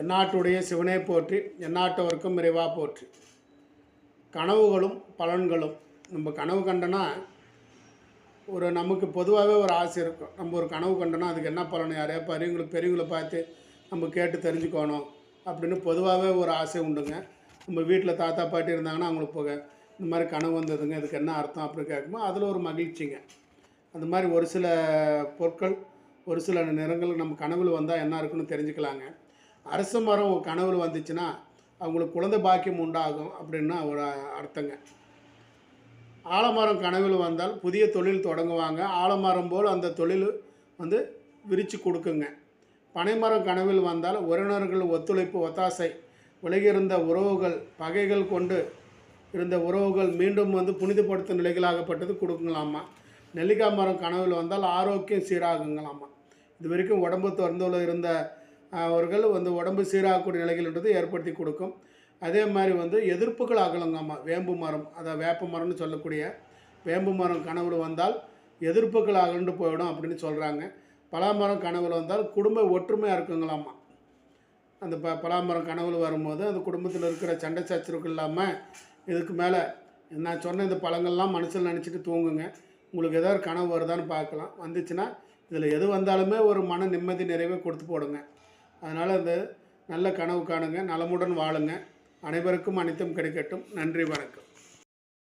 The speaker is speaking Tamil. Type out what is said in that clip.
தென்னாட்டுடைய சிவனே போற்றி எந்நாட்டவர்க்கும் விரைவாக போற்றி. கனவுகளும் பலன்களும். நம்ம கனவு கண்டனா ஒரு நமக்கு பொதுவாகவே ஒரு ஆசை இருக்கும். நம்ம ஒரு கனவு கண்டோன்னா அதுக்கு என்ன பலன் யாரையா பெரியவங்களை பெரியவங்களை பார்த்து நம்ம கேட்டு தெரிஞ்சுக்கணும் அப்படின்னு பொதுவாகவே ஒரு ஆசை உண்டுங்க. நம்ம வீட்டில் தாத்தா பாட்டி இருந்தாங்கன்னா அவங்களுக்கு போக இந்த மாதிரி கனவு வந்ததுங்க இதுக்கு என்ன அர்த்தம் அப்படின்னு கேட்கும்போது அதில் ஒரு மகிழ்ச்சிங்க. அந்த மாதிரி ஒரு சில பொருட்கள் ஒரு சில நிறங்கள் நம்ம கனவில் வந்தால் என்ன இருக்குன்னு தெரிஞ்சுக்கலாங்க. அரச மரம் கனவு வந்துச்சுன்னா அவங்களுக்கு குழந்தை பாக்கியம் உண்டாகும் அப்படின்னா ஒரு அர்த்தங்க. ஆலமரம் கனவில் வந்தால் புதிய தொழில் தொடங்குவாங்க. ஆலமரம் போல் அந்த தொழில் வந்து விரித்து கொடுக்குங்க. பனைமரம் கனவில் வந்தால் உறவினர்கள் ஒத்துழைப்பு ஒத்தாசை விலகியிருந்த உறவுகள் பகைகள் கொண்டு இருந்த உறவுகள் மீண்டும் வந்து புனிதப்படுத்தும் நிலைகளாகப்பட்டது கொடுக்குங்களாமா நெல்லிக்காய் மரம் கனவில் வந்தால் ஆரோக்கியம் சீராகுங்களாமா இது வரைக்கும் உடம்பு திறந்துள்ள இருந்த அவர்கள் வந்து உடம்பு சீராகக்கூடிய நிலைகள்ன்றது ஏற்படுத்தி கொடுக்கும். அதே மாதிரி வந்து எதிர்ப்புகள் அகலுங்கம்மா வேம்பு மரம் அதாவது வேப்ப மரம்னு சொல்லக்கூடிய வேம்பு மரம் கனவுல வந்தால் எதிர்ப்புகள் அகன்று போயிடும் அப்படின்னு சொல்கிறாங்க பலாமரம் கனவுல வந்தால் குடும்ப ஒற்றுமையாக இருக்குங்களாமா. அந்த ப பலாமரம் கனவுல வரும்போது அந்த குடும்பத்தில் இருக்கிற சண்டை சச்சரவுகள் இல்லாமல் இதுக்கு மேலே நான் சொன்ன இந்த பழங்கள்லாம் மனசில் நினச்சிட்டு தூங்குங்க. உங்களுக்கு ஏதாவது கனவு வருதான்னு பார்க்கலாம். வந்துச்சுன்னா இதில் எது வந்தாலுமே ஒரு மன நிம்மதி நிறைவே கொடுத்து போடுங்க. அதனால் அந்த நல்ல கனவு காணுங்க நலமுடன் வாழுங்க. அனைவருக்கும் அனைத்தும் கிடைக்கட்டும். நன்றி வணக்கம்.